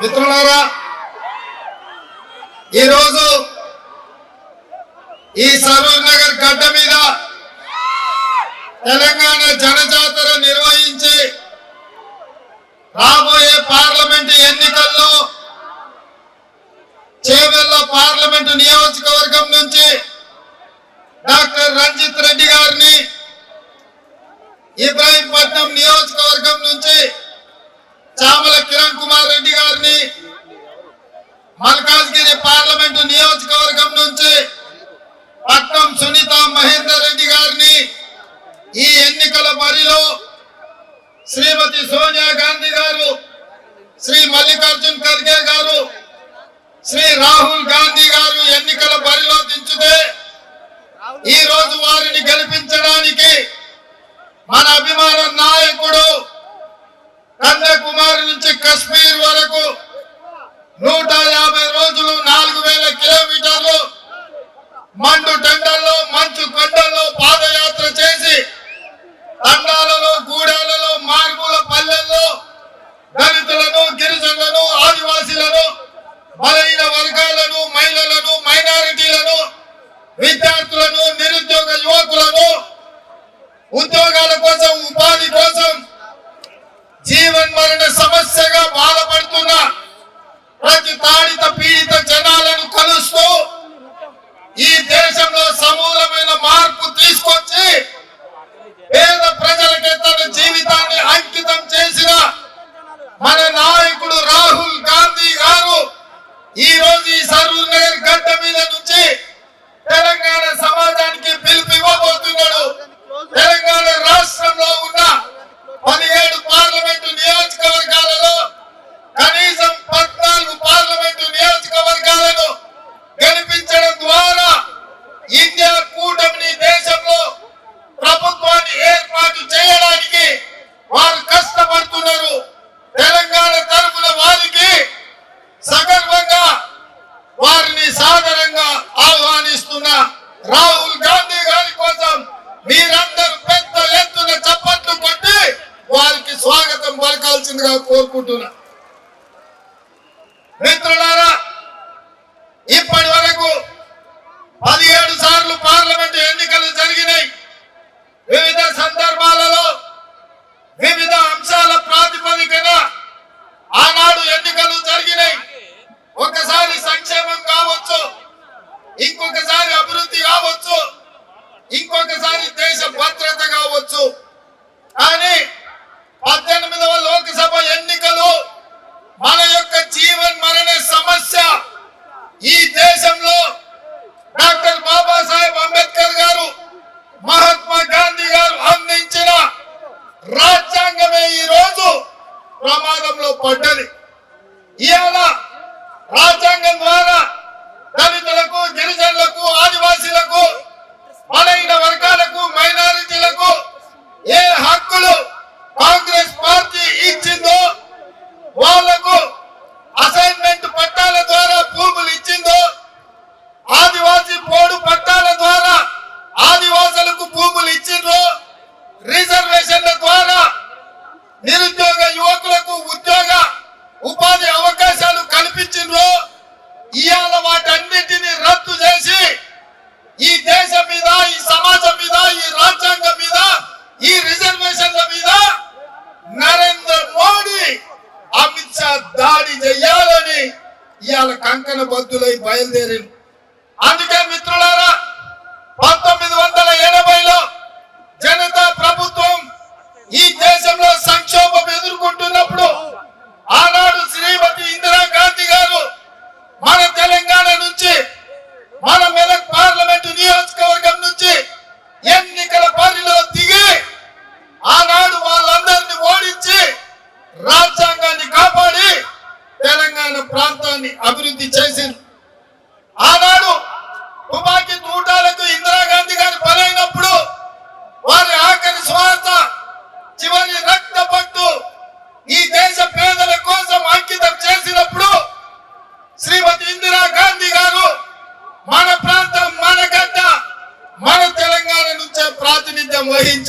మిత్రులారా ఈరోజు ఈ సరూర్ నగర్ గడ్డ మీద తెలంగాణ జనజాతర నిర్వహించి రాబోయే పార్లమెంటు ఎన్నికల్లో చేవెళ్ళ పార్లమెంటు నియోజకవర్గం నుంచి డాక్టర్ రంజిత్ రెడ్డి గారిని ఇబ్రాహీంపట్నం నియోజకవర్గం నుంచి చామల కిరణ్ కుమార్ రెడ్డి గారిని మల్కాజ్గిరి పార్లమెంటు నియోజకవర్గం నుంచి పట్నం సునీత మహేందర్ రెడ్డి గారిని ఈ ఎన్నికల బరిలో శ్రీమతి సోనియా గాంధీ గారు శ్రీ మల్లికార్జున్ ఖర్గే గారు శ్రీ రాహుల్ గాంధీ గారు ఎన్నికల బరిలో దించితే ఈ రోజు వారిని గెలిపించడానికి మన అభిమాన యువకులను ఉద్యోగాల కోసం ఉపాధి కోసం జీవన్ మరణ సమస్యగా బాధపడుతున్న ప్రతి తాడిత పీడిత జనాలను కలుస్తూ ఈ దేశంలో సమూలమైన మార్పు తీసుకొచ్చి పేద ప్రజలకి తన జీవితాన్ని అంకితం చేసిన మన నాయకుడు రాహుల్ గాంధీ గారు ఈ రోజు ఈ సరూర్ గడ్డ మీద నుంచి రాహుల్ గాంధీ గారి కోసం మీరందరూ పెద్ద ఎత్తున చప్పట్లు కొట్టి వారికి స్వాగతం పలకాల్సిందిగా కోరుకుంటున్నా. ఇవాళ రాజ్యాంగం ద్వారా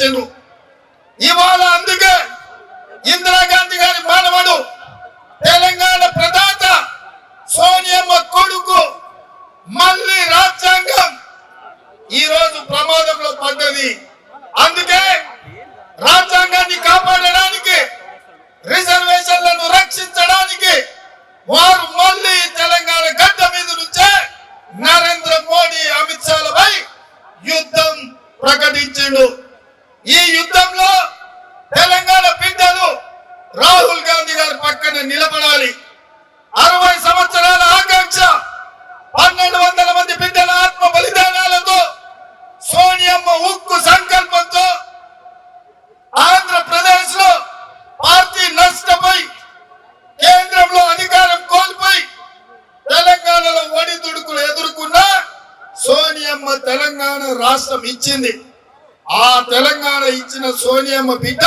ఇచ్చిండ్రు ఇవాళ అందుకే ఇందిరాగాంధీ గారి మానవుడు తెలంగాణ ప్రధాత సోనియమ్మ కొడుకు మళ్ళీ రాజ్యాంగం ఈ రోజు ప్రమాదంలో పడ్డది. అందుకే రాజ్యాంగాన్ని కాపాడడానికి రిజర్వేషన్లను రక్షించడానికి వారు మళ్ళీ రాష్ట్రం ఇచ్చింది. ఆ తెలంగాణ ఇచ్చిన సోనియమ్మ బిడ్డ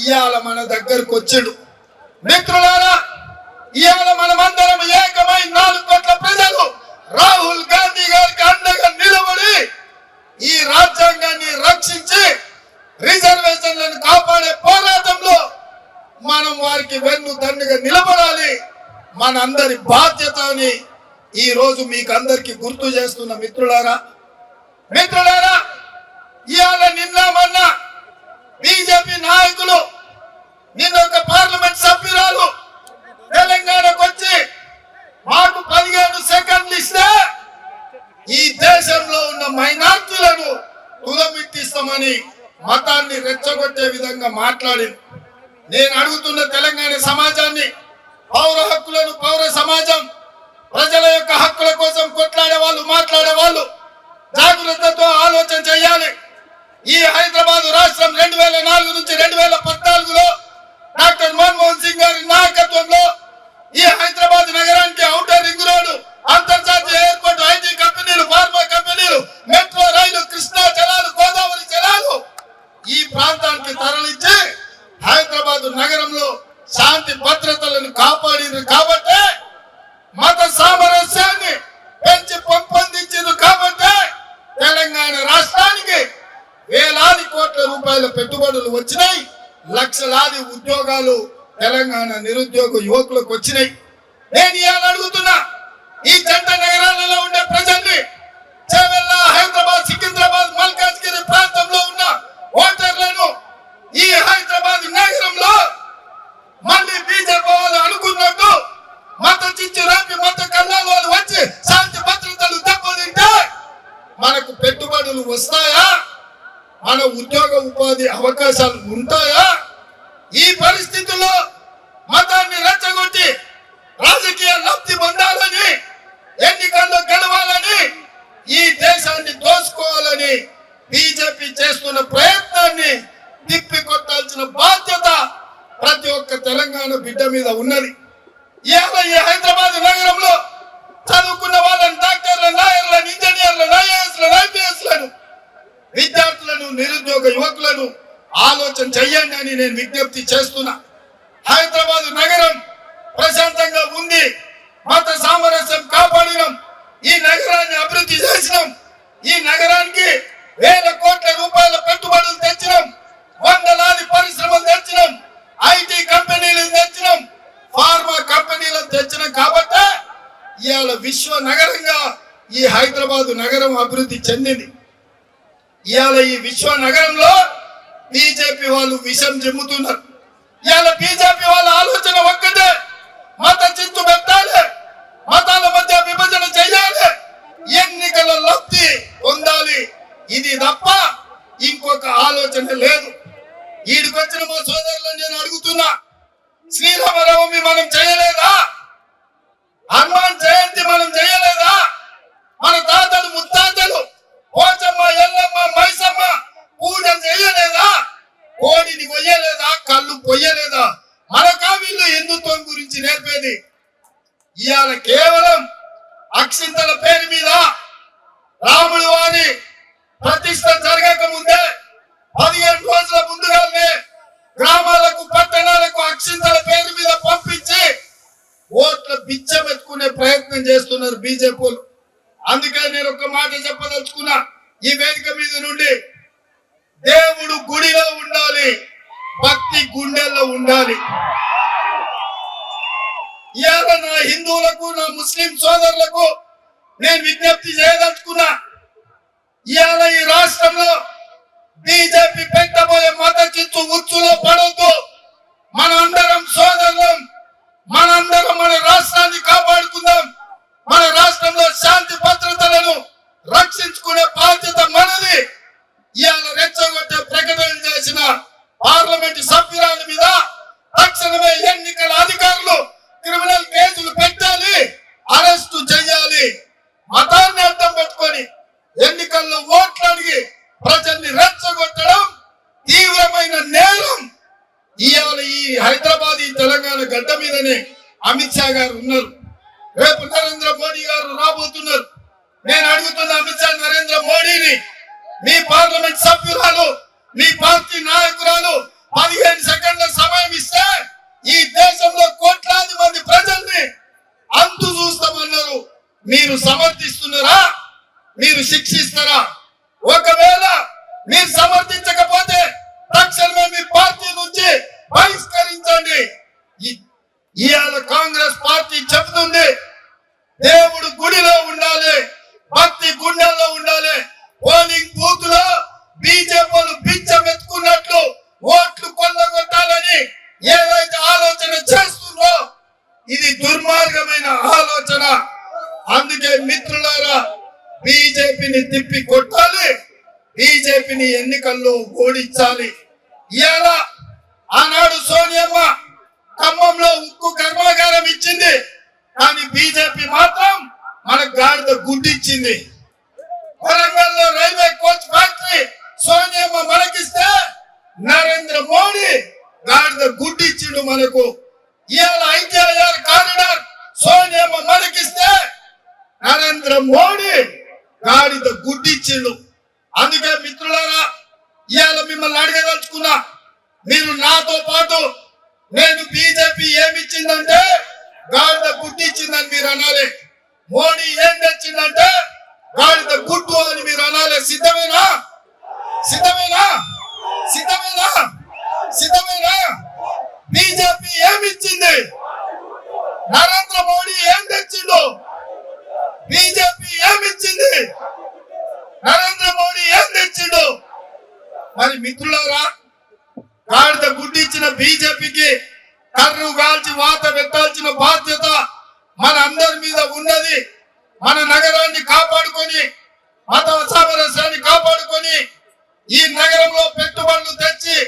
ఇవాళ మన దగ్గరకు వచ్చాడు. మిత్రులారా ఇవాళ మనమందరం ఏకమై నాలుగు కోట్ల ప్రజలు రాహుల్ గాంధీ గారికి అండగా నిలబడి ఈ రాజ్యాంగాన్ని రక్షించి రిజర్వేషన్లను కాపాడే పోరాటంలో మనం వారికి వెన్ను దండుగా నిలబడాలి. మనందరి బాధ్యత అని ఈ రోజు మీకు అందరికీ గుర్తు చేస్తున్న మిత్రులారా మిత్రులారా ఇవాళ నిన్న మొన్న బీజేపీ నాయకులు నిన్న ఒక పార్లమెంట్ సభ్యురాలు తెలంగాణకు వచ్చి మాకు పదిహేను సెకండ్లు ఇస్తే ఈ దేశంలో ఉన్న మైనార్టీలను తులమిట్టిస్తామని మతాన్ని రెచ్చగొట్టే విధంగా మాట్లాడింది. నేను అడుగుతున్న తెలంగాణ సమాజాన్ని పౌర హక్కులను పౌర సమాజం ప్రజల యొక్క హక్కుల కోసం కొట్లాడే వాళ్ళు మాట్లాడే వాళ్ళు జాగ్రత్తతో ఆలోచన చేయాలి. ఈ హైదరాబాద్ రాష్ట్రం రెండు వేల నాలుగు నుంచి రెండు వేల పద్నాలుగులో డాక్టర్ మన్మోహన్ సింగ్ గారి నాయకత్వంలో ఈ హైదరాబాద్ నగరానికి అవుట్ వచ్చినాయి. నేను ఇవాళ అడుగుతున్నా ఈ జంట నగరాలలో ఉండే ప్రజల్ని చేవెళ్ళ హైదరాబాద్ సికింద్రాబాద్ మల్కాజ్గిరి ప్రాంతంలో ఉన్న ఓటర్లను ఈ హైదరాబాద్ నగరంలో మళ్ళీ బీజేపీ వాళ్ళు అనుకున్నట్టు మత చిచ్చు రాపి మత కళ్ళాలు వాళ్ళు వచ్చి శాంతి భద్రతలు దెబ్బతింటే మనకు పెట్టుబడులు వస్తాయా? మన ఉద్యోగ ఉపాధి అవకాశాలు ఉంటాయా? ఈ పరిస్థితుల్లో మతాన్ని రెచ్చగొట్టి రాజకీయ లబ్ధి పొందాలని ఎన్నికల్లో గెలవాలని ఈ దేశాన్ని దోసుకోవాలని బీజేపీ చేస్తున్న ప్రయత్నాన్ని తిప్పి కొట్టాల్సిన బాధ్యత ప్రతి ఒక్క తెలంగాణ బిడ్డ మీద ఉన్నది ఇవాళ ఈ హైదరాబాద్ నగరంలో చదువుకున్న వాళ్ళని డాక్టర్లను లాయర్లను ఇంజనీర్లను ఐఏఎస్లను ఐపీఎస్లను విద్యార్థులను నిరుద్యోగ యువకులను ఆలోచన చెయ్యండి అని నేను చేస్తున్నా. హైదరాబాద్ నగరం ప్రశాంతంగా ఉంది. మత సామరస్యం కాపాడినాం. ఈ నగరాన్ని అభివృద్ధి చేసినాం. ఈ నగరానికి వేల కోట్ల రూపాయల పెట్టుబడులు తెచ్చినాం. వందలాది పరిశ్రమలు తెచ్చినాం. ఐటీ కంపెనీలు తెచ్చినాం. ఫార్మా కంపెనీలను తెచ్చినాం కాబట్టి ఇవాళ విశ్వ నగరంగా ఈ హైదరాబాద్ నగరం అభివృద్ధి చెందింది. ఇవాళ ఈ విశ్వ నగరంలో బీజేపీ వాళ్ళు విషం చెమ్ముతున్నారు. ఇవాళ బీజేపీ వాళ్ళ ఆలోచన ఒక్కటే. మత చిత్తు పెట్టాలి. మతాల మధ్య విభజన చేయాలి. ఎన్నికల లబ్ధి పొందాలి. ఇది తప్ప ఇంకొక ఆలోచన లేదు. ఈడికొచ్చిన మా సోదరులను నేను అడుగుతున్నా శ్రీరామనవమి మనం చేయలేదా? హనుమాన్ జయంతి మనం చేయలేదా? మన తాతలు ముత్తాతలు పోచమ్మ ఎల్లమ్మ మైసమ్మ పూజలు జరిగింది ఇవాళ కేవలం అక్షింతల పేరు మీద రాముడు వారి ప్రతిష్ట జరగక ముందే పదిహేను రోజుల ముందుగానే గ్రామాలకు పట్టణాలకు అక్షింతల పేరు మీద పంపించి ఓట్ల బిచ్చమెత్తుకునే ప్రయత్నం చేస్తున్నారు బీజేపీలు అందుకే నేను ఒక మాట చెప్పదలుచుకున్నా. ఈ వేదిక మీద నుండి దేవుడు గుడిలో ఉండాలి భక్తి గుండెల్లో ఉండాలి. ఇవాళ నా హిందువులకు నా ముస్లిం సోదరులకు నేను విజ్ఞప్తి చేయదలుచుకున్నా ఇవాళ ఈ రాష్ట్రంలో బీజేపీ పెట్టబోయే మత చిత్తు ఉచ్చులో పడొద్దు. మనందరం సోదరులం మనందరం మన రాష్ట్రాన్ని కాపాడుకుందాం. మన రాష్ట్రంలో శాంతి భద్రతలను రక్షించుకునే బాధ్యత మనది. పార్లమెంట్ సభ్యురాలు మీ పార్టీ ఎన్నికల్లో ఓడించాలి ఇవాళ ఆనాడు సోనియమ్మ ఖమ్మంలో ఉక్కు కర్మాగారం ఇచ్చింది. కానీ బీజేపీ మాత్రం మన గాడిద గుడ్డిచ్చింది. వరంగల్లో రైల్వే కోచ్ ఫ్యాక్టరీ సోనియమ్మ మనకిస్తే నరేంద్ర మోడీ గాడిద గుడ్డిచ్చిండు మనకు. ఇవాళ ఐటీఐఆర్ కారిడార్ సోనియమ్మ మనకిస్తే నరేంద్ర మోడీ గాడిద గుడ్డిచ్చిండు. అందుకే మిత్రులారా ఇవాళ మిమ్మల్ని అడగదలుచుకున్నా మీరు నాతో పాటు నేను బీజేపీ ఏమిచ్చిందో గాడిద గుడ్డిచ్చిందని మీరు అనాలి మోడీ ఏం తెచ్చిందంటే గాడిద గుడ్డు అని మీరు అనాలి సిద్ధమేనా సిద్ధమేనా సిద్ధమేనా సిద్ధమేనా బీజేపీ ఏమిచ్చింది నరేంద్ర మోడీ ఏం తెచ్చిండు బీజేపీ ఏమిచ్చింది నరేంద్ర మోడీ ఏం తెచ్చిండు మరి మిత్రులారా గాడిద గుడ్డి ఇచ్చిన బీజేపీకి కర్రు కాల్చి వాత పెట్టాల్సిన బాధ్యత మన అందరి మీద ఉన్నది. మన నగరాన్ని కాపాడుకొని మత సామరస్యాన్ని కాపాడుకొని ఈ నగరంలో పెట్టుబడులు తెచ్చి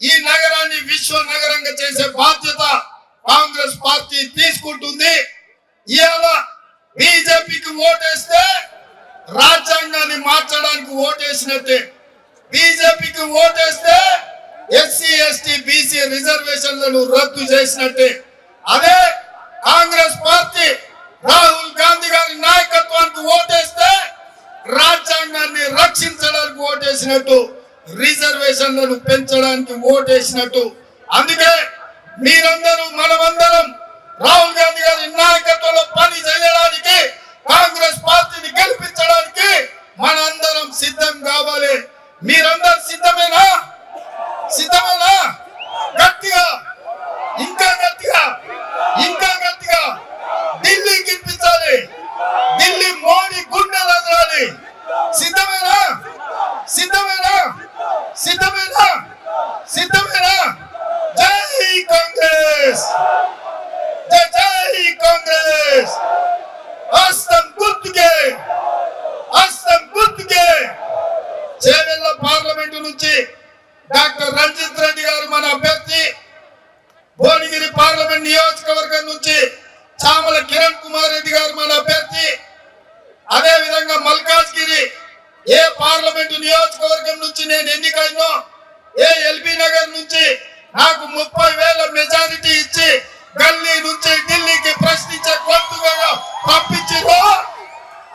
ఈ నగరాన్ని విశ్వ నగరంగా చేసే బాధ్యత కాంగ్రెస్ పార్టీ తీసుకుంటుంది. ఇవాళ బీజేపీకి ఓటేస్తే రాజ్యాంగాన్ని మార్చడానికి ఓటేసినట్టే. బీజేపీకి ఓటేస్తే ఎస్సీ ఎస్టీ బీసీ రిజర్వేషన్లను రద్దు చేసినట్టే. అదే కాంగ్రెస్ పార్టీ రాహుల్ గాంధీ గారి నాయకత్వానికి ఓటేస్తే రాజ్యాంగాన్ని రక్షించడానికి ఓటేసినట్టు రిజర్వేషన్లను పెంచడానికి ఓటేసినట్టు. అందుకే మీరందరూ మనమందరం రాహుల్ గాంధీ గారి నాయకత్వంలో పని చేయడానికి కాంగ్రెస్ పార్టీని గెలిపించడానికి మనందరం సిద్ధం కావాలి. మీరందరూ సిద్ధమేనా సిద్ధమేనా గట్టిగా ఇంకా గట్టిగా ఇంకా గట్టిగా ఢిల్లీ గెలిపించాలి ఢిల్లీ మోడీ గుండెలు అదరాలి సిద్ధమేనా సిద్ధమేనా సిద్ధమేనా సిద్ధమేనా జై కాంగ్రెస్ జై జై కాంగ్రెస్ హస్తం గుర్తుకే హస్తం గుర్తుకే చేవెళ్ళ పార్లమెంటు నుంచి డాక్టర్ రంజిత్ రెడ్డి గారు మన అభ్యర్థి. భువనగిరి పార్లమెంట్ నియోజకవర్గం నుంచి చామల కిరణ్ కుమార్ రెడ్డి గారు మన అభ్యర్థి. అదే విధంగా మల్కాజ్గిరి ఏ పార్లమెంటు నియోజకవర్గం నుంచి నేను ఎన్నికైనా ఏ ఎల్బీ నగర్ నుంచి నాకు ముప్పై వేల మెజారిటీ ఇచ్చి గల్లీ నుంచి ఢిల్లీకి ప్రశ్నించే గొంతుగా పంపించారు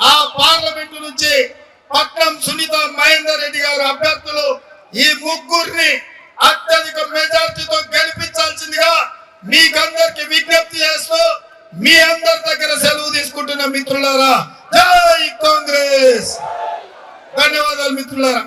ఆ పార్లమెంటు నుంచి పట్నం సునీత మహేందర్ రెడ్డి గారు అభ్యర్థులు ఈ ముగ్గురిని అత్యధిక మెజార్టీతో గెలిపించాల్సిందిగా మీకందరికి విజ్ఞప్తి చేస్తూ మీ అందరి దగ్గర సెలవు తీసుకుంటున్న మిత్రులారా జై కాంగ్రెస్! ధన్యవాదాలు మిత్రులారా.